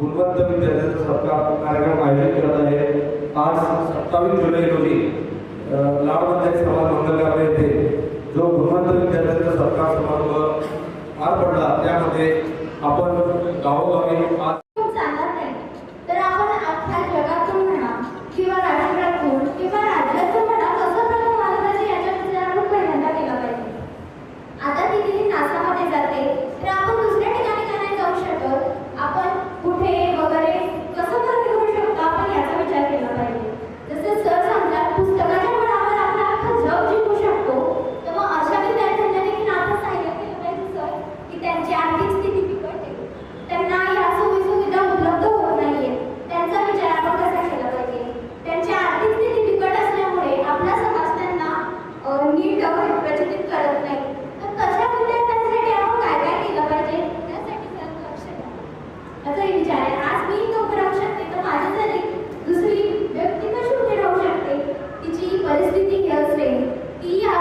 गुणवंत विद्यार्थ्यांचा सरकार कार्यक्रम आयोजित करत आहे. आज सत्तावीस जुलै रोजी लाडबंधारी समाज मंगलगाव येथे जो गुणवंत विद्यार्थ्यांचा सरकार समारंभ पार पडला त्यामध्ये आपण गावोगावी आज असाही विचार आहे. आज मी नोकरी राहू शकते तर माझ्यासाठी दुसरी व्यक्ती कशी उभी राहू शकते तिची परिस्थिती ही असते ती या